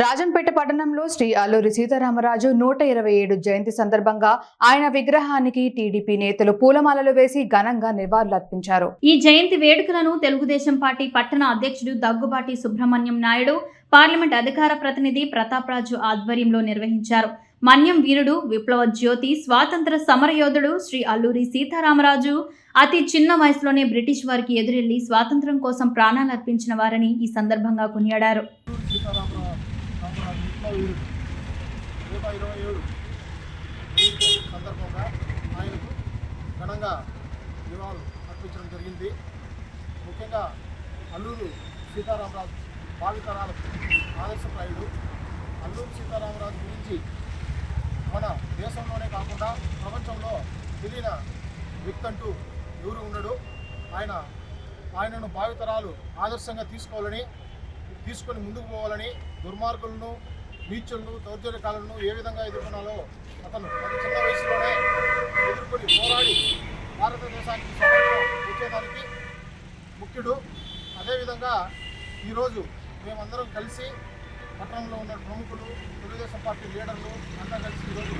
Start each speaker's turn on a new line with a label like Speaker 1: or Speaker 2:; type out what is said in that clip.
Speaker 1: రాజంపేట పట్టణంలో శ్రీ అల్లూరి సీతారామరాజు నూట ఇరవై ఏడు జయంతి సందర్భంగా ఆయన విగ్రహానికి టీడీపీ నేతలు పూలమాలలు వేసి ఘనంగా నివాళులర్పించారు.
Speaker 2: ఈ జయంతి వేడుకలను తెలుగుదేశం పార్టీ పట్టణ అధ్యక్షుడు దగ్గుబాటి సుబ్రహ్మణ్యం నాయుడు పార్లమెంట్ అధికార ప్రతినిధి ప్రతాప్ రాజు ఆధ్వర్యంలో నిర్వహించారు. మన్యం వీరుడు విప్లవ జ్యోతి స్వాతంత్ర సమరయోధుడు శ్రీ అల్లూరి సీతారామరాజు అతి చిన్న వయసులోనే బ్రిటిష్ వారికి ఎదురెళ్ళి స్వాతంత్రం కోసం ప్రాణాలు అర్పించిన వారని ఈ సందర్భంగా కొనియాడారు.
Speaker 3: సీతారామరావు నూట ఇరవై ఏడు. సందర్భంగా ఆయనకు ఘనంగా నివాళులు అర్పించడం జరిగింది. ముఖ్యంగా అల్లూరు సీతారామరాజు భావితరాలకు ఆదర్శప్రాయుడు అల్లూరు సీతారామరాజు గురించి మన దేశంలోనే కాకుండా ప్రపంచంలో తెలియన వ్యక్తి అంటూ ఎవరు ఉండడు. ఆయన ఆయనను భావితరాలు ఆదర్శంగా తీసుకోవాలని తీసుకొని ముందుకు పోవాలని దుర్మార్గులను నీచులను దౌర్జన్యకాలను ఏ విధంగా ఎదుర్కొనాలో అతను అతి చిన్న వయసులోనే ఎదుర్కొని పోరాడి భారతదేశానికి వచ్చేదానికి ముఖ్యుడు. అదేవిధంగా ఈరోజు మేమందరం కలిసి పట్టణంలో ఉన్న ప్రముఖులు తెలుగుదేశం పార్టీ లీడర్లు అంతా కలిసి ఈరోజు